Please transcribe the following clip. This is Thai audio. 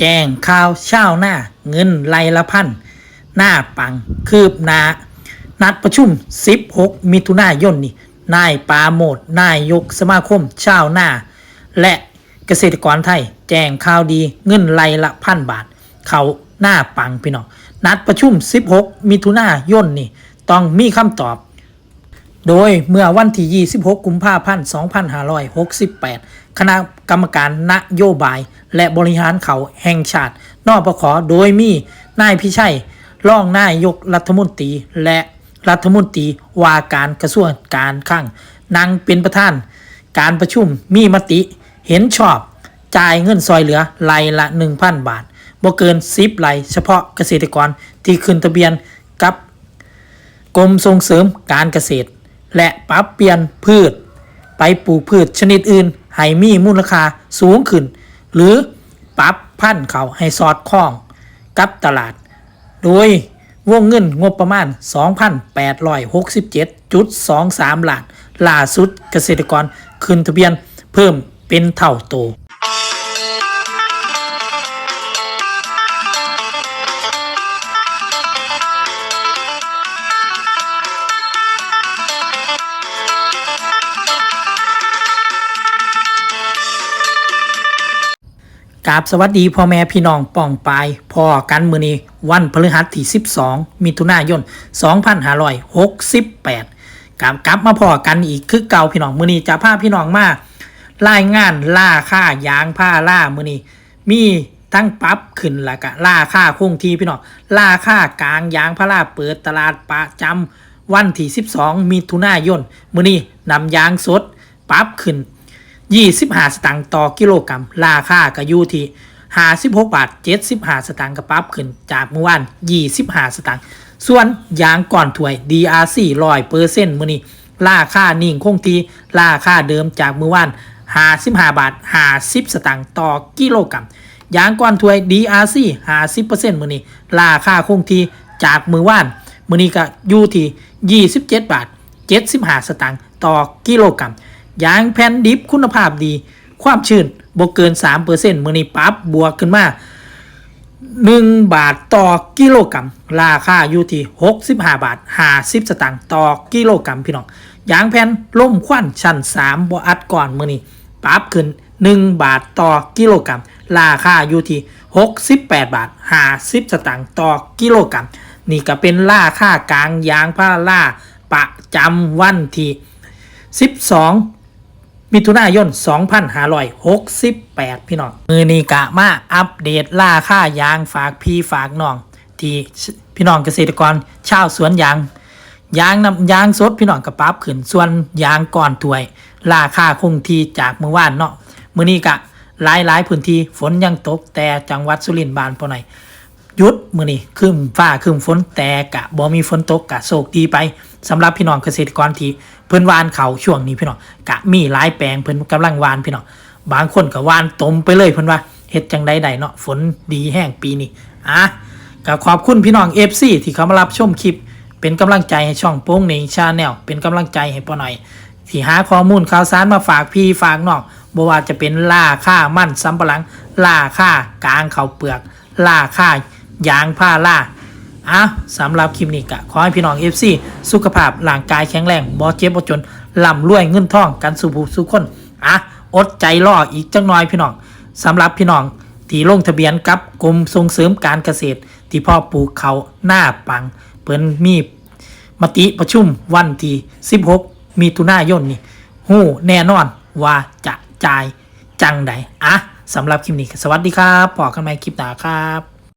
แจ้งข่าวเช่าหน้า เงินไลละพัน หน้าปัง คืบหนานัดประชุม 16 มิถุนายนนี่นายปาโมดนายยกสมาคมชาวหน้าและเกษตรกรไทย แจ้งข่าวดีเงินไลละพันบาท เขาหน้าปังพี่น้องนัดประชุม 16 มิถุนายนนี่ต้องมีคำตอบ โดยเมื่อวันที่ 26 กุมภาพันธ์ 2568 คณะ กรรมการนโยบาย และบริหารเขาแห่งชาติ นอปขอโดยมีนายพิชัยรองนายกรัฐมนตรีและรัฐมนตรีว่าการกระทรวงการคลังนั่งเป็นประธาน การประชุมมีมติ เห็นชอบ จ่ายเงินซอยเหลือไลละ 1,000 บาทบ่เกิน10ไลเฉพาะเกษตรกรที่ขึ้นทะเบียนกับกรมส่งเสริมการเกษตร และปรับเปลี่ยนพืช ไปปลูกพืชชนิดอื่น ให้มีมูลค่าสูงขึ้น หรือปรับพันเขาให้สอดคล้องกับตลาด โดยวงเงินงบประมาณ 2,867.23ล้านล่าสุดเกษตรกรขึ้นทะเบียนเพิ่มเป็นเท่าโต กราบสวัสดีพ่อแม่พี่น้องป่องปายพ่อกันมือนี้วันพฤหัสที่ 12 มิถุนายน 2568กลับกลับมาพ่อกันอีกคือเก่าพี่น้องมือนี้จะพาพี่น้องมารายงานล่าค่ายางผ้าล่ามือนี้มีทั้งปรับขึ้นแล้วก็ล่าค่าคงที่พี่น้องล่าค่ากลางยางพาราเปิดตลาดประจำวันที่ 12 มิถุนายนมือนี้นำยางสดปรับขึ้น 25 สตางค์ต่อกิโลกรัม ราคาก็อยู่ที่56บาท75 สตางค์กระปรับขึ้นจากเมื่อวาน25 สตางค์ส่วนยางก่อนถวย DRC ร้อยเปอร์เซ็นต์มื้อนี้ราคานิ่งคงที่ราคาเดิมจากเมื่อวาน55 บาท50 สตางค์ต่อกิโลกรัมยางก้อนถวย DRC 50%มื้อนี้ราคาคงที่จากมือว่าน มื้อนี้ก็อยู่ที่ 27 บาท 75 สตางค์ต่อกิโลกรัม ยางแผ่นดิบคุณภาพดี ความชื้นบกเกิน3%มื้อนี้ปรับบวกขึ้นมา1 บาทต่อกิโลกรัม ราคาอยู่ที่ 65 บาท 50 สตางค์ต่อกิโลกรัมพี่น้องยางแผ่นล่มควันชั้น 3บ่อัดก่อนมื้อนี้ปรับขึ้น 1 บาทต่อกิโลกรัม ราคาอยู่ที่ 68 บาท 50 สตางค์ต่อกิโลกรัม นี่ก็เป็นราคากลางยางพาราประจำวันที่ 12 มิถุนายน 2568 พี่น้อง มือนี้กะมาอัปเดตราค่ายางฝากพี่ฝากน้อง ที่พี่น้องเกษตรกรชาวสวนยาง ยางน้ำยางสดพี่น้องกระปรับขึ้นส่วนยางก่อนถวย ราคาคงที่จากเมื่อวานเนาะ มือนี้กะหลายหลายพื้นที่ฝนยังตกแต่จังหวัดสุรินทร์บานพอหน่อย ยุดมือนี้ครึมฟ้าครึมฝนแต่กะบ่มีฝนตกกะโศกดีไปสำหรับพี่น้องเกษตรกรที่เพิ่นวานเขาช่วงนี้พี่น้องกะมีหลายแปลงเพิ่นกำลังวานพี่น้องบางคนก็วานตมไปเลยเพิ่นว่าเฮ็ดจังใดใดเนาะฝนดีแห้งปีนี้อะก็ขอบคุณพี่น้อง FC ที่เขามารับชมคลิป เป็นกำลังใจให้ช่องโป้งเหน่งชาแนลเป็นกำลังใจให้ปอหน่อยที่หาข้อมูลข่าวสารมาฝากพี่ฝากน้องบ่ว่าจะเป็นล่าค่ามั่นสำปะหลังล่าค่ากลางเขาเปลือกล่าค่า ยางผ้าล่าอะสำหรับคลิปนี้ก็ขอให้พี่น้อง FC สุขภาพร่างกายแข็งแรงบ่เจ็บบ่จนร่ำรวยเงินทองกันสู่ผู้สู่คนอะอดใจรออีกจังน้อยพี่น้องสำหรับพี่น้องที่ลงทะเบียนกับกรมส่งเสริมการเกษตร ที่พ่อปลูกเขาหน้าปังเปิ้นมีมติประชุมวันที่ 16 มีถุนายนนี่หู้แน่นอนว่าจะจ่ายจังใดอะสำหรับคลิปนี้ สวัสดีครับพอกันใหม่คลิปหน้าครับ